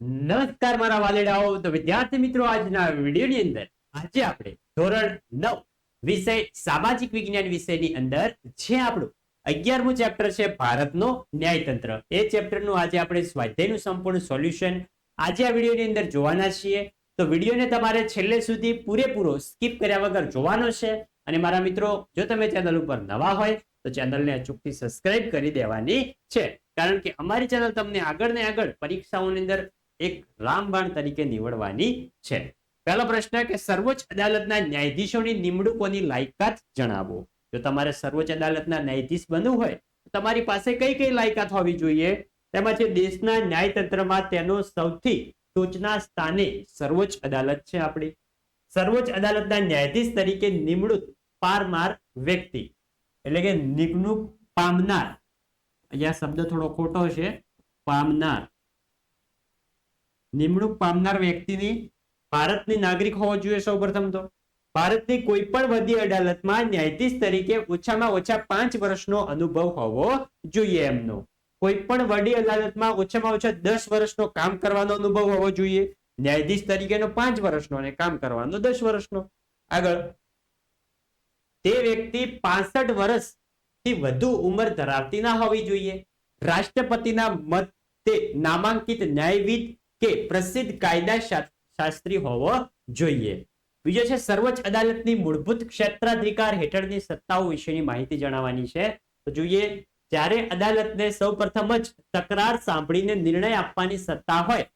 નમસ્કાર મારા વાલેડાઓ. તો વિદ્યાર્થી મિત્રો, આજના વિડીયોની અંદર આજે આપણે ધોરણ નવ વિષય સામાજિક વિજ્ઞાન વિષયની અંદર જે આપણું અગિયારમું ચેપ્ટર છે ભારતનો ન્યાયતંત્ર. એ ચેપ્ટરનું આજે આપણે સ્વાધ્યાયનું સંપૂર્ણ સોલ્યુશન આજે આ વિડીયોની અંદર જોવાના છીએ. તો વિડીયોને તમારે છેલ્લે સુધી પૂરેપૂરો સ્કીપ કર્યા વગર જોવાનો છે. અને મારા મિત્રો, જો તમે ચેનલ ઉપર નવા હોય, તો ચેનલને અચૂકથી સબસ્ક્રાઇબ કરી દેવાની છે. કારણ કે અમારી ચેનલ તમને આગળ ને આગળ પરીક્ષાઓની અંદર એક રામબાણ તરીકે નીવડવાની છે. પહેલો પ્રશ્ન કે સર્વોચ્ચ અદાલતના ન્યાયાધીશોની નિમણૂકોની લાયકાત જણાવો. જો તમારે સર્વોચ્ચ અદાલતના ન્યાયાધીશ બનવું હોય, તો તમારી પાસે કઈ કઈ લાયકાત હોવી જોઈએ? તેમજ દેશના ન્યાયતંત્રમાં તેનો સૌથી ટોચના સ્થાને સર્વોચ્ચ અદાલત છે આપણી. સર્વોચ્ચ અદાલતના ન્યાયાધીશ તરીકે નિમણૂક પારમાર વ્યક્તિ, એટલે કે નિમણૂક પામનાર. અહીંયા શબ્દ થોડો ખોટો છે. પામનાર. નિમણૂક પામનાર વ્યક્તિની ભારતની નાગરિક હોવો જોઈએ સૌપ્રથમ તો. ભારતની કોઈ પણ વડી અદાલતમાં ન્યાયાધીશ તરીકે ઓછામાં ઓછા પાંચ વર્ષનો અનુભવ હોવો જોઈએ એમનો. કોઈ પણ વડી અદાલતમાં ઓછામાં ઓછા દસ વર્ષનો કામ કરવાનો અનુભવ હોવો જોઈએ. ન્યાયાધીશ તરીકેનો પાંચ વર્ષનો અને કામ કરવાનો દસ વર્ષનો. આગળ. તે વ્યક્તિ પાસઠ વર્ષથી વધુ ઉંમર ધરાવતી ના હોવી જોઈએ. રાષ્ટ્રપતિના મતે નામાંકિત ન્યાયવિદ કે પ્રસિદ્ધ કાયદા શાસ્ત્રી હોવો જોઈએ. બીજો છે, સર્વોચ્ચ અદાલતની મૂળભૂત ક્ષેત્રાધિકાર હેઠળની સત્તાઓ વિશેની માહિતી જણાવવાની છે. તો જોઈએ, જ્યારે અદાલતને સૌપ્રથમ જ તકરાર સાંભળીને નિર્ણય આપવાની સત્તા હોય,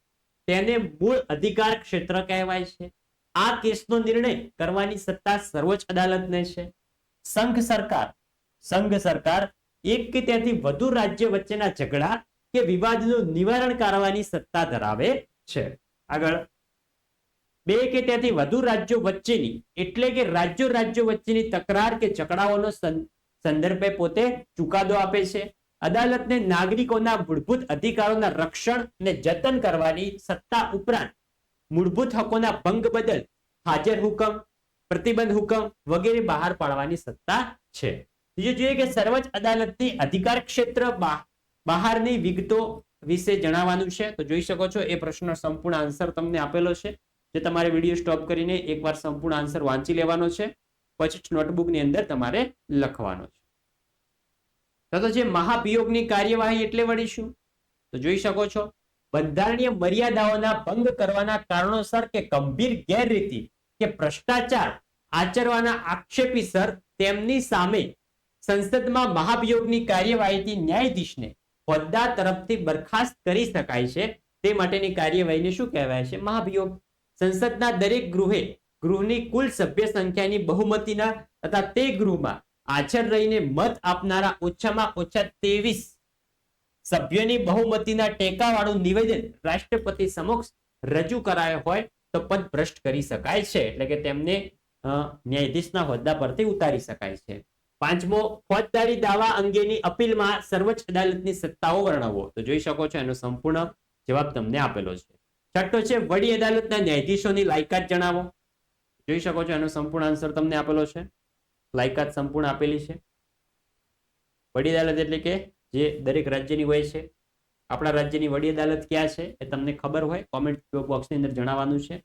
તેને મૂળ અધિકાર ક્ષેત્ર કહેવાય છે. આ કેસનો નિર્ણય કરવાની સત્તા સર્વોચ્ચ અદાલતને છે. સંઘ સરકાર સંઘ સરકાર એક કે તેથી વધુ રાજ્ય વચ્ચેના ઝઘડા કે વિવાદનું નિવારણ કરવાની સત્તા ધરાવે છે. આગળ, બે કે ત્યાંથી વધુ રાજ્યો વચ્ચેની, એટલે કે રાજ્યો રાજ્યો વચ્ચેની તકરાર કે ઝઘડાઓનો સંદર્ભે પોતે ચુકાદો આપે છે. અદાલતને નાગરિકોના મૂળભૂત અધિકારોના રક્ષણ અને જતન કરવાની સત્તા ઉપરાંત મૂળભૂત હકોના ભંગ બદલ હાજર હુકમ, પ્રતિબંધ હુકમ વગેરે બહાર પાડવાની સત્તા છે. બીજું જોઈએ કે સર્વોચ્ચ અદાલતની અધિકાર ક્ષેત્ર બહારની વિગતો વિશે જણાવવાનું છે. તો જોઈ શકો છો, એ પ્રશ્નનો સંપૂર્ણ આન્સર તમને આપેલો છે. જે તમારે વીડિયો સ્ટોપ કરીને એકવાર સંપૂર્ણ આન્સર વાંચી લેવાનો છે. પછી નોટબુકની અંદર તમારે લખવાનો છે. તો જે મહાભિયોગની કાર્યવાહી એટલે વળી શું? તો જોઈ શકો છો, બંધારણીય મર્યાદાઓના ભંગ કરવાના કારણોસર કે ગંભીર ગેરરીતિ કે ભ્રષ્ટાચાર આચરવાના આક્ષેપીસર તેમની સામે સંસદમાં મહાભિયોગની કાર્યવાહીથી ન્યાયાધીશને હોદ્દા તરફથી બરખાસ્ત કરી શકાય છે. તે માટેની કાર્યવાહીને શું કહેવાય છે? મહાભિયોગ. સંસદના દરેક ગૃહે ગૃહની કુલ સભ્ય સંખ્યાની બહુમતીના તથા તે ગૃહમાં હાજર રહીને મત આપનારા ઓછામાં ઓછા ત્રેવીસ સભ્યોની બહુમતીના ટેકાવાળું નિવેદન રાષ્ટ્રપતિ સમક્ષ રજૂ કરાયો હોય તો પદ ભ્રષ્ટ કરી શકાય છે. એટલે કે તેમને ન્યાયાધીશના હોદ્દા પરથી ઉતારી શકાય છે. પાંચમો, ફોજદારી દાવા અંગેની અપીલમાં સર્વોચ્ચ અદાલતની સત્તાઓ વર્ણવો. તો જોઈ શકો છો એનો સંપૂર્ણ જવાબ તમને આપેલો છે. છઠ્ઠો છે, વડી અદાલતના ન્યાયાધીશોની લાયકાત જણાવો. જોઈ શકો છો એનો સંપૂર્ણ આન્સર તમને આપેલો છે. લાયકાત સંપૂર્ણ આપેલી છે. વડી અદાલત એટલે કે જે દરેક રાજ્યની હોય છે. આપણા રાજ્યની વડી અદાલત ક્યાં છે એ તમને ખબર હોય કોમેન્ટ બોક્સની અંદર જણાવવાનું છે.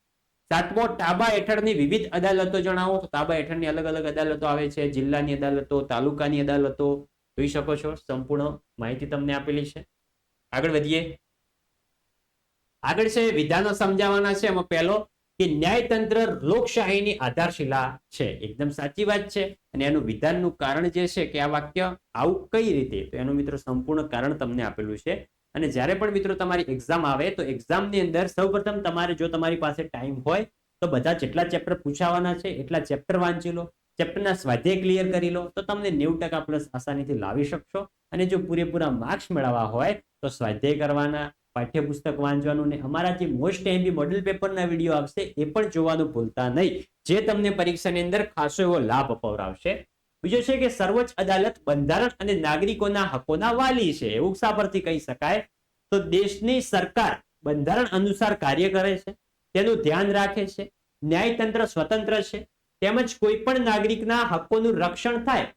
સાતમો તાબા હેઠળની વિવિધ અદાલતો જણાવો. તો તાબા હેઠળની અલગ અલગ અદાલતો આવે છે. જિલ્લાની અદાલતો, તાલુકાની અદાલતો, જોઈ શકો છો. સંપૂર્ણ માહિતી તમને આપેલી છે. આગળ વધીએ. આગળ છે, વિધાનો સમજાવવાના છે. એમાં પહેલો કે ન્યાયતંત્ર લોકશાહીની આધારશિલા છે. એકદમ સાચી વાત છે. અને એનું વિધાનનું કારણ જે છે કે આ વાક્ય આવું કઈ રીતે? તો એનું મિત્રો સંપૂર્ણ કારણ તમને આપેલું છે. અને જ્યારે પણ મિત્રો તમારી એક્ઝામ આવે, તો એક્ઝામની અંદર સૌપ્રથમ તમારે જો તમારી પાસે ટાઈમ હોય, તો બધા જેટલા ચેપ્ટર પૂછાવાના છે, એટલા ચેપ્ટર વાંચી લો. ચેપ્ટરના સ્વાધ્યાય ક્લિયર કરી લો, તો તમને નેવું ટકા પ્લસ આસાનીથી લાવી શકશો. અને જો પૂરેપૂરા માર્ક્સ મેળવવા હોય, તો સ્વાધ્યાય કરવાના, પાઠ્યપુસ્તક વાંચવાનું ને અમારા જે મોસ્ટ એમબી મોડલ પેપરના વીડિયો આવશે, એ પણ જોવાનું ભૂલતા નહીં. જે તમને પરીક્ષાની અંદર ખાસો એવો લાભ અપાવરાવશે. બીજો છે કે સર્વોચ્ચ અદાલત બંધારણ અને નાગરિકોના હકોના વાલી છે. એવું શા પરથી કહી શકાય. તો દેશની સરકાર બંધારણ અનુસાર કાર્ય કરે છે. તેનું ધ્યાન રાખે છે. ન્યાયતંત્ર સ્વતંત્ર છે. તેમજ કોઈ પણ નાગરિકના હકોનું રક્ષણ થાય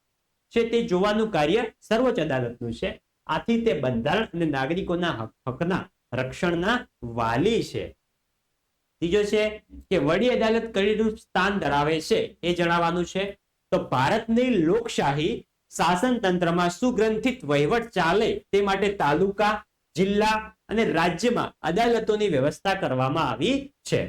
છે તે જોવાનું કાર્ય સર્વોચ્ચ અદાલતનું છે. આથી તે બંધારણ અને નાગરિકોના હકના રક્ષણના વાલી છે. ત્રીજો છે કે વડી અદાલત કડીરૂપ સ્થાન ધરાવે છે. એ જણાવવાનું છે. તો ભારતની લોકશાહી શાસન તંત્રમાં સુગ્રંથિત વહીવટ ચાલે તે માટે તાલુકા, જિલ્લા અને રાજ્યમાં અદાલતોની વ્યવસ્થા કરવામાં આવી છે.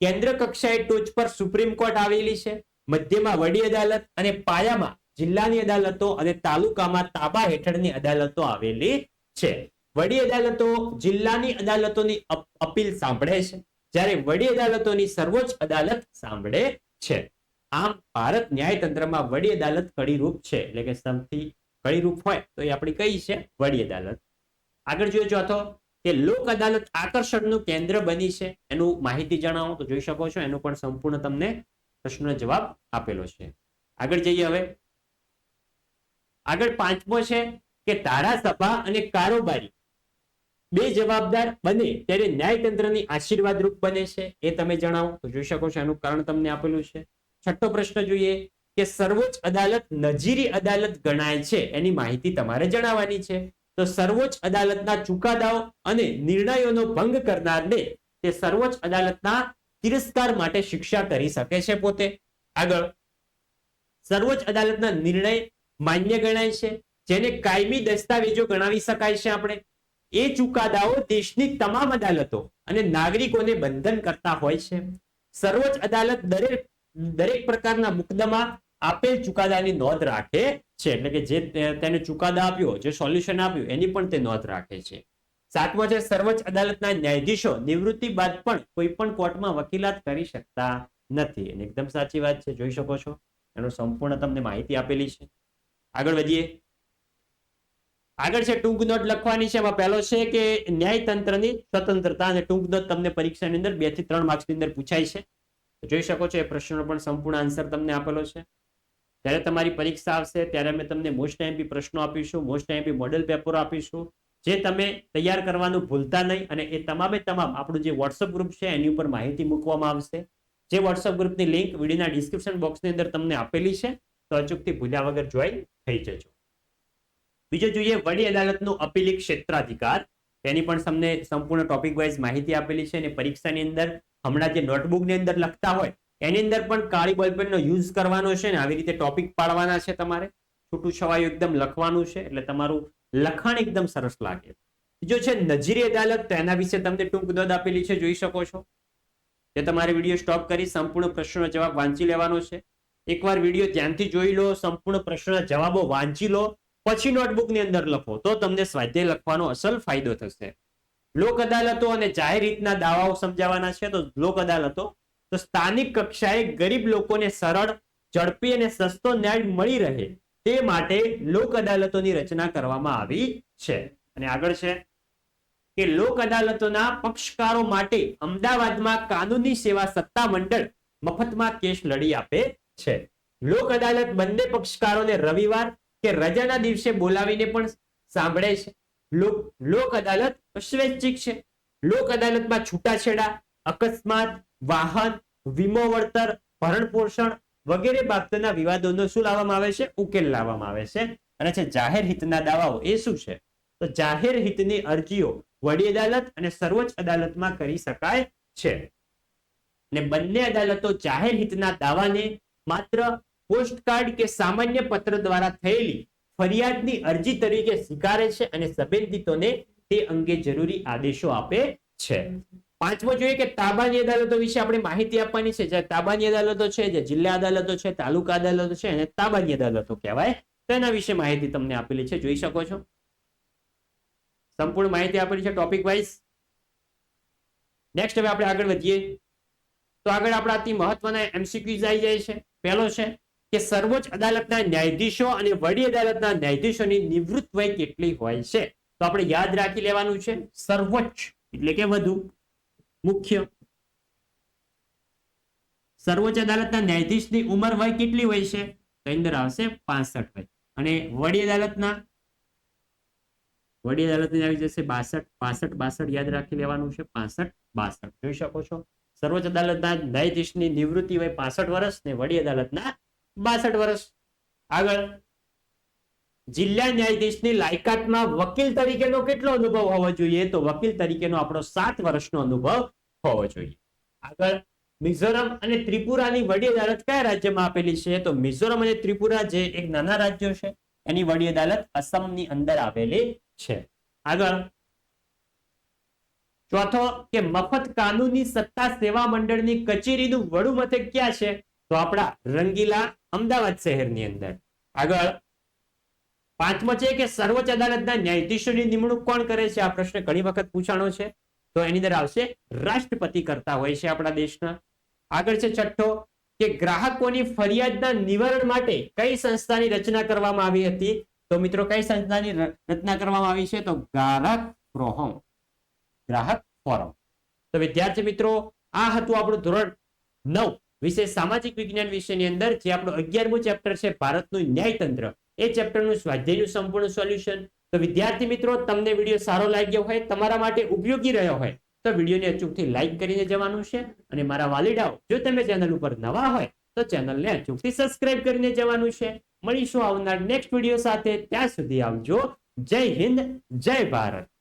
કેન્દ્ર કક્ષાએ ટોચ પર સુપ્રીમ કોર્ટ આવેલી છે, મધ્યમાં વડી અદાલત અને પાયામાં જિલ્લાની અદાલતો અને તાલુકામાં તાબા હેઠળની અદાલતો આવેલી છે. વડી અદાલતો જિલ્લાની અદાલતોની અપીલ સાંભળે છે, જ્યારે વડી અદાલતોની સર્વોચ્ચ અદાલત સાંભળે છે. આમ ભારત ન્યાયતંત્રમાં વડી અદાલત કડીરૂપ છે. એટલે કે સૌથી કડીરૂપ હોય તો એ આપણી કઈ છે? વડી અદાલત. આગળ જોઈએ ચોથો કે લોક અદાલત આકર્ષણનું કેન્દ્ર બની છે. એનું માહિતી જણાવો તો જોઈ શકો છો. એનું પણ સંપૂર્ણ તમને પ્રશ્નનો જવાબ આપેલો છે. આગળ જઈએ હવે. આગળ પાંચમો છે કે ધારાસભા અને કારોબારી. બે જવાબદાર બને ત્યારે ન્યાયતંત્રની આશીર્વાદરૂપ બને છે. એ તમે જણાવો તો જોઈ શકો છો. એનું કારણ તમને આપેલું છે. છઠ્ઠો પ્રશ્ન જોઈએ કે સર્વોચ્ચ અદાલત નજીરી અદાલત ગણાય છે, એની માહિતી તમારે જણાવવાની છે. તો સર્વોચ્ચ અદાલતના ચુકાદાઓ અને નિર્ણયોનો ભંગ કરનારને તે સર્વોચ્ચ અદાલતના તિરસ્કાર માટે શિક્ષા કરી શકે છે પોતે. આગળ. સર્વોચ્ચ અદાલતના નિર્ણય માન્ય ગણાય છે, જેને કાયમી દસ્તાવેજો ગણાવી શકાય છે આપણે. એ ચુકાદાઓ દેશની તમામ અદાલતો અને નાગરિકોને બંધન કરતા હોય છે. સર્વોચ્ચ અદાલત દરેક દરેક પ્રકારના મુકદમા આપેલ ચુકાદાની નોંધ રાખે છે. એટલે કે જે તેને ચુકાદા આપ્યો, જે સોલ્યુશન આપ્યું, એની પણ તે નોંધ રાખે છે. સાતમો છે, સર્વોચ્ચ અદાલતના ન્યાયાધીશો નિવૃત્તિ બાદ પણ કોઈ પણ કોર્ટમાં વકીલાત કરી શકતા નથી. અને એકદમ સાચી વાત છે, જોઈ શકો છો. એનો સંપૂર્ણ તમને માહિતી આપેલી છે. આગળ વધીએ. આગળ છે, ટૂંક નોટ લખવાની છે. એમાં પહેલો છે કે ન્યાયતંત્રની સ્વતંત્રતા અને ટૂંક નોટ તમને પરીક્ષાની અંદર બેથી ત્રણ માર્ક્સની અંદર પૂછાય છે. જોઈ શકો છો, એ પ્રશ્નનો પણ સંપૂર્ણ આન્સર તમને આપેલો છે. જ્યારે તમારી પરીક્ષા આવશે, ત્યારે અમે તમને મોસ્ટ ટાઈમપી પ્રશ્નો આપીશું મોસ્ટ ટાઈમપી મોડેલ પેપરો આપીશું, જે તમે તૈયાર કરવાનું ભૂલતા નહીં અને એ તમામે તમામ આપણું જે વોટ્સઅપ ગ્રુપ છે, એની ઉપર માહિતી મૂકવામાં આવશે. જે વોટ્સઅપ ગ્રુપની લિંક વિડીયોના ડિસ્ક્રિપ્શન બોક્સની અંદર તમને આપેલી છે, તો અચૂકથી ભૂલ્યા વગર જોઈન થઈ જજો. બીજું જોઈએ, વડી અદાલતનું અપીલી ક્ષેત્રાધિકાર. એની પણ તમને સંપૂર્ણ ટોપિક વાઇઝ માહિતી આપેલી છે અને પરીક્ષાની અંદર હમણાં જે નોટબુકની અંદર લખતા હોય, એની અંદર પણ કાળી બોલપેનનો યુઝ કરવાનો છે ને આવી રીતે ટોપિક પાડવાના છે તમારે. છૂટું છવાયું એકદમ લખવાનું છે, એટલે તમારું લખાણ એકદમ સરસ લાગે. બીજો છે નજીરી અદાલત, તો એના વિશે તમને ટૂંક દોદ આપેલી છે, જોઈ શકો છો. જે તમારે વીડિયો સ્ટોપ કરી સંપૂર્ણ પ્રશ્નનો જવાબ વાંચી લેવાનો છે. એકવાર વીડિયો ધ્યાનથી જોઈ લો, સંપૂર્ણ પ્રશ્નના જવાબો વાંચી લો પછી નોટબુકની અંદર લખો, તો તમને સ્વાધ્યાય લખવાનો અસલ ફાયદો થશે. લોક અદાલતો અને જાહેર રીતના દાવાઓ સમજાવવાના છે, તો લોક અદાલતો, તો સ્થાનિક કક્ષાએ ગરીબ લોકોને સરળ, ઝડપી અને સસ્તો ન્યાય મળી રહે તે માટે લોક અદાલતોની રચના કરવામાં આવી છે. અને આગળ છે કે લોક અદાલતોના પક્ષકારો માટે અમદાવાદમાં કાનૂની સેવા સત્તા મંડળ મફતમાં કેસ લડી આપે છે. લોક અદાલત બંને પક્ષકારોને રવિવાર કે રજાના દિવસે બોલાવીને પણ સાંભળે છે. લોક અદાલત સ્વૈચ્છિક છે. લોક અદાલતમાં છૂટાછેડા, અકસ્માત, વાહન, વીમો વળતર, ભરણ પોષણ વગેરે બાબતના વિવાદોનો શું લાવવામાં આવે છે? ઉકેલ લાવવામાં આવે છે. અને છે, જાહેર હિતના દાવાઓ એ શું છે? તો જાહેર હિતની અરજીઓ વડી અદાલત અને સર્વોચ્ચ અદાલતમાં કરી શકાય છે. ને બંને અદાલતો જાહેર હિતના દાવાને માત્ર પોસ્ટકાર્ડ કે સામાન્ય પત્ર દ્વારા થયેલી ફરિયાદની અરજી તરીકે સ્વીકારે છે અને સંબંધિતોને તે અંગે જરૂરી આદેશો આપે છે. પાંચમો જોઈએ કે તાબાની અદાલતો વિશે આપણે માહિતી આપવાની છે. જે તાબાની અદાલતો છે જે જિલ્લા અદાલતો છે, તાલુકા અદાલતો છે અને તાબાની અદાલતો કહેવાય. તેના વિશે માહિતી તમને આપેલી છે. જોઈ શકો છો. સંપૂર્ણ માહિતી આપેલી છે ટોપિક વાઇઝ. નેક્સ્ટ હવે આપણે આગળ વધીએ. તો આગળ આપણા અતિ મહત્વના એમસીક્યુઝ આવી જાય છે. પહેલો છે કે સર્વોચ્ચ અદાલતના ન્યાયાધીશો અને વડી અદાલતના ન્યાયાધીશોની નિવૃત્ત વય કેટલી હોય છે? તો આપણે યાદ રાખી લેવાનું છે, સર્વોચ્ચ એટલે કે વધુ. મુખ્ય. સર્વોચ્ચ અદાલતના ન્યાયાધીશની ઉંમર વય કેટલી હોય છે? તો અંદર આવશે પાસઠ વય. અને વડી અદાલતના? વડી અદાલતની આવી જશે બાસઠ. પાસઠ બાસઠ યાદ રાખી લેવાનું છે. પાસઠ, બાસઠ. જોઈ શકો છો? સર્વોચ્ચ અદાલતના ન્યાયાધીશની નિવૃત્તિ હોય પાસઠ વર્ષ ને વડી અદાલતના બાસઠ વર્ષ. આગળ. જિલ્લા ન્યાયાધીશની લાયકાતમાં વકીલ તરીકેનો કેટલો અનુભવ હોવો જોઈએ? તો વકીલ તરીકેનો આપણો સાત વર્ષનો અનુભવ હોવો જોઈએ. આગળ. મિઝોરમ અને ત્રિપુરાની વડી અદાલત કયા રાજ્યમાં આપેલી છે? તો મિઝોરમ અને ત્રિપુરા જે એક નાના રાજ્યો છે, એની વડી અદાલત અસમની અંદર આવેલી છે. આગળ. ચોથો કે મફત કાનૂની સત્તા સેવા મંડળની કચેરીનું વડું મથક ક્યાં છે? તો આપણા રંગીલા અમદાવાદ શહેરની અંદર. આગળ, પાંચમો છે કે સર્વોચ્ચ અદાલતના ન્યાયાધીશોની નિમણૂક કોણ કરે છે? આ પ્રશ્ન ઘણી વખત પૂછાણો છે. તો એની અંદર આવશે રાષ્ટ્રપતિ કરતા હોય છે આપણા દેશના. આગળ છે છઠ્ઠો કે ગ્રાહકોની ફરિયાદના નિવારણ માટે કઈ સંસ્થાની રચના કરવામાં આવી હતી? તો મિત્રો કઈ સંસ્થાની રચના કરવામાં આવી છે? તો ગ્રાહક ફોરમ. ગ્રાહક ફોરમ. તો વિદ્યાર્થી મિત્રો, આ હતું આપણું ધોરણ નવ. વિશે સામાજિક વિજ્ઞાન વિષયની અંદર જે આપણું અગિયારમું ચેપ્ટર છે, ભારતનું ન્યાયતંત્ર. એ ચેપ્ટરનું સ્વાધ્યાયનું સંપૂર્ણ સોલ્યુશન તો વિદ્યાર્થી મિત્રો, તમને વીડિયો સારો લાગ્યો હોય, તમારા માટે ઉપયોગી રહ્યો હોય, તો વિડીયોને અચૂકથી લાઈક કરીને જવાનું છે. અને મારા વાલીડાઓ, જો તમે ચેનલ ઉપર નવા હોય, તો ચેનલને અચૂકથી સબસ્ક્રાઇબ કરીને જવાનું છે. મળીશું આવનાર નેક્સ્ટ વીડિયો સાથે. ત્યાં સુધી આવજો. જય હિન્દ, જય ભારત.